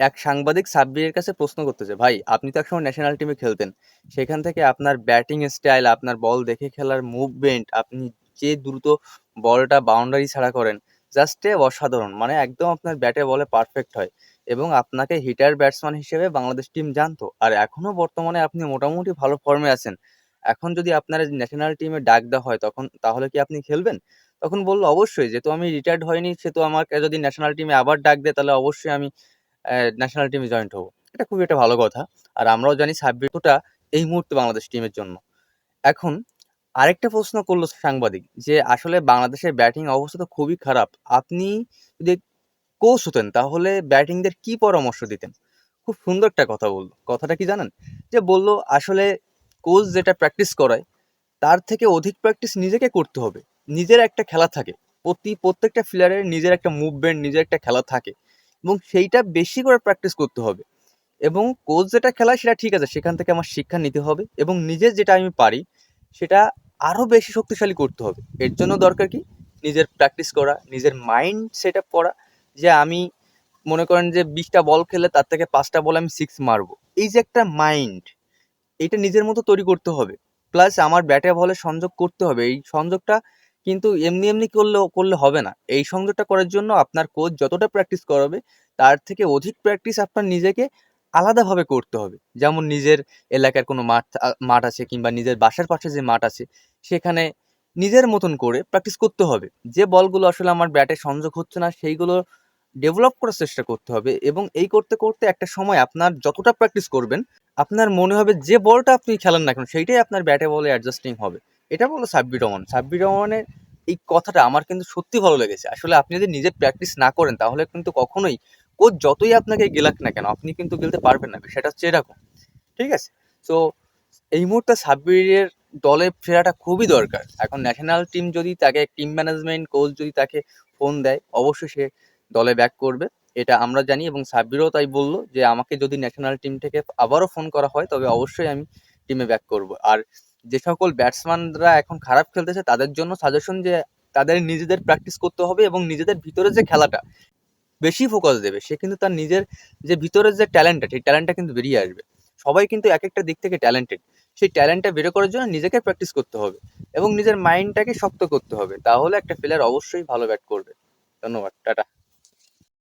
এক সাংবাদিক সাব্বিরের কাছে প্রশ্ন করতেছে, ভাই, আপনি তো একসময় ন্যাশনাল টিমে খেলতেন। সেখান থেকে আপনার ব্যাটিং স্টাইল আপনার বল দেখে খেলার মুভমেন্ট আপনি যে দ্রুত বলটা বাউন্ডারি ছাড়া করেন জাস্টে অসাধারণ। মানে একদম আপনার ব্যাটে বলে পারফেক্ট হয়। এবং আপনাকে হিটার ব্যাটসম্যান হিসেবে বাংলাদেশ টিম জানতো। আর এখনও বর্তমানে আপনি মোটামুটি ভালো ফর্মে আছেন। এখন যদি আপনার ন্যাশনাল টিমে ডাক দেওয়া হয়, তখন তাহলে কি আপনি খেলবেন? তখন বলল, অবশ্যই। যেহেতু আমি রিটায়ার্ড হয়নি, সেহেতু আমাকে যদি ন্যাশনাল টিমে আবার ডাক দেয়, তাহলে অবশ্যই আমি ন্যাশনাল টিমে জয়েন্ট হব। এটা খুবই একটা ভালো কথা। আর আমরাও জানি সাব্বিরটা এই মুহূর্তে বাংলাদেশ টিমের জন্য। এখন আরেকটা প্রশ্ন করল সাংবাদিক, যে আসলে বাংলাদেশের ব্যাটিং অবস্থা তো খুবই খারাপ। আপনি যদি কোচ হতেন, তাহলে ব্যাটিংদের কি পরামর্শ দিতেন? খুব সুন্দর একটা কথা বলল। কথাটা কি জানেন? যে বলল, আসলে কোচ যেটা প্র্যাকটিস করায়, তার থেকে অধিক প্র্যাকটিস নিজেকে করতে হবে। নিজের একটা খেলা থাকে। প্রতি, প্রত্যেকটা প্লেয়ারের নিজের একটা মুভমেন্ট নিজের একটা খেলা থাকে। এবং সেইটা বেশি করে প্র্যাকটিস করতে হবে। এবং কোচ যেটা খেলায় সেটা ঠিক আছে, সেখান থেকে আমার শিক্ষা নিতে হবে এবং নিজের যেটা আমি পারি, সেটা আরও বেশি শক্তিশালী করতে হবে। এর জন্য দরকার কি? নিজের প্র্যাকটিস করা, নিজের মাইন্ড সেট আপ করা, যে আমি মনে করেন যে বিশটা বল খেলে তার থেকে পাঁচটা বল আমি সিক্স মারবো। এই যে একটা মাইন্ড এটা নিজের মতো তৈরি করতে হবে। প্লাস আমার ব্যাটে বলে সংযোগ করতে হবে। এই সংযোগটা কিন্তু এমনি এমনি করলে করলে হবে না। এই সংযোগটা করার জন্য আপনার কোচ যতটা প্র্যাকটিস করাবে, তার থেকে অধিক প্র্যাকটিস আপনার নিজেকে আলাদাভাবে করতে হবে। যেমন নিজের এলাকার কোনো মাঠ মাঠ আছে কিংবা নিজের বাসার পাশে যে মাঠ আছে, সেখানে নিজের মতন করে প্র্যাকটিস করতে হবে। যে বলগুলো আসলে আমার ব্যাটে সংযোগ হচ্ছে না, সেইগুলো ডেভেলপ করার চেষ্টা করতে হবে এবং এই করতে করতে একটা সময় আপনার যতটা প্র্যাকটিস করবেন, আপনার মনে হবে যে বলটা আপনি খেলেন না কেন, সেইটাই আপনার ব্যাটে বলে অ্যাডজাস্টিং হবে। এটা বলো সাব্বির রহমান। সাব্বির রহমানের এই কথাটা আমার কিন্তু সত্যি ভালো লেগেছে। আসলে আপনি যদি নিজে প্র্যাকটিস না করেন, তাহলে কিন্তু কখনোই কোচ যতই আপনাকে গেলাক না কেন, আপনি কিন্তু গেলতে পারবেন না। সেটা হচ্ছে এরকম। ঠিক আছে? সো এই মুহূর্তে সাব্বিরের দলে ফেরাটা খুবই দরকার। এখন ন্যাশনাল টিম যদি তাকে টিম ম্যানেজমেন্ট কোচ যদি তাকে ফোন দেয়, অবশ্যই সে দলে ব্যাক করবে। এটা আমরা জানি এবং সাব্বিরও তাই বলল যে, আমাকে যদি ন্যাশনাল টিম থেকে আবারও ফোন করা হয়, তবে অবশ্যই আমি টিমে ব্যাক করব। আর যে সকল ব্যাটসম্যানরা এখন খারাপ খেলতেছে, তাদের জন্য সাজেশন যে তাদের নিজেদের প্র্যাকটিস করতে হবে এবং নিজেদের ভিতরে যে খেলাটা বেশি ফোকাস দেবে, সে কিন্তু তার নিজের যে ভিতরের যে ট্যালেন্টটা সেই ট্যালেন্টটা কিন্তু বেরিয়ে আসবে। সবাই কিন্তু এক একটা দিক থেকে ট্যালেন্টেড সেই ট্যালেন্টটা বের করার জন্য নিজেকে প্র্যাকটিস করতে হবে এবং নিজের মাইন্ডটাকে শক্ত করতে হবে। তাহলে একটা প্লেয়ার অবশ্যই ভালো ব্যাট করবে। ধন্যবাদ, টাটা।